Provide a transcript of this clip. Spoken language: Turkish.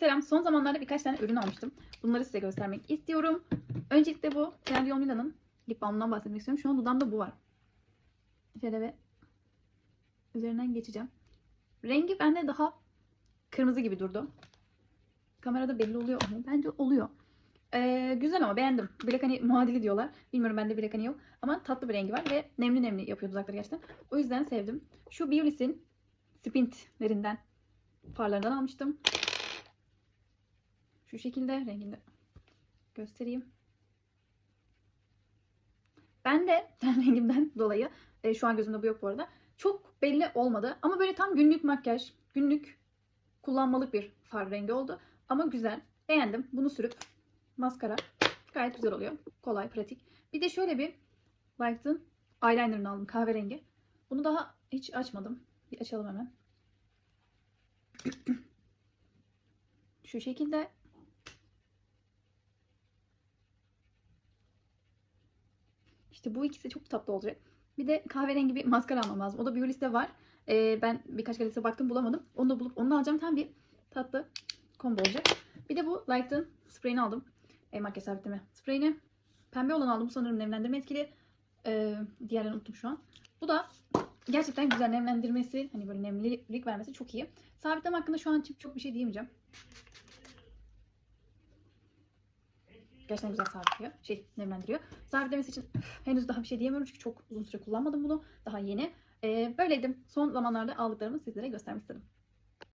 selam. Son zamanlarda birkaç tane ürün almıştım. Bunları size göstermek istiyorum. Öncelikle bu Trendyol Mila'nın lip balmından bahsetmek istiyorum. Şu an dudağımda bu var. Şöyle bir üzerinden geçeceğim. Rengi bende daha kırmızı gibi durdu. Kamerada belli oluyor mu? Bence oluyor. Ee, güzel ama beğendim. Black muadili diyorlar. Bilmiyorum bende Black Honey yok. Ama tatlı bir rengi var ve nemli nemli yapıyor dudakları gerçekten. O yüzden sevdim. Şu Biolis'in Spintlerinden farlarından almıştım. Şu şekilde rengini göstereyim. Ben de ten rengimden dolayı e, şu an gözümde bu yok bu arada. Çok belli olmadı ama böyle tam günlük makyaj, günlük kullanmalık bir far rengi oldu. Ama güzel. Beğendim. Bunu sürüp maskara gayet güzel oluyor. Kolay, pratik. Bir de şöyle bir Life'ın eyelinerını aldım kahverengi. Bunu daha hiç açmadım. Bir açalım hemen. Şu şekilde İşte bu ikisi çok tatlı olacak. Bir de kahverengi bir maskara almam lazım. O da Biolis'te var. Ee, ben birkaç liste baktım bulamadım. Onu da bulup onu da alacağım. Tam bir tatlı combo olacak. Bir de bu Light'ın spreyini aldım. E, makyaj sabitleme spreyini. Pembe olan aldım. Bu sanırım nemlendirme etkili. Ee, diğerlerini unuttum şu an. Bu da gerçekten güzel nemlendirmesi. Hani böyle nemlilik vermesi çok iyi. Sabitleme hakkında şu an çok bir şey diyemeyeceğim. Gerçekten güzel sabitliyor. Şey nemlendiriyor. Sabitlemesi için henüz daha bir şey diyemiyorum çünkü çok uzun süre kullanmadım bunu. Daha yeni. Ee, böyleydim. Son zamanlarda aldıklarımı sizlere göstermek istedim.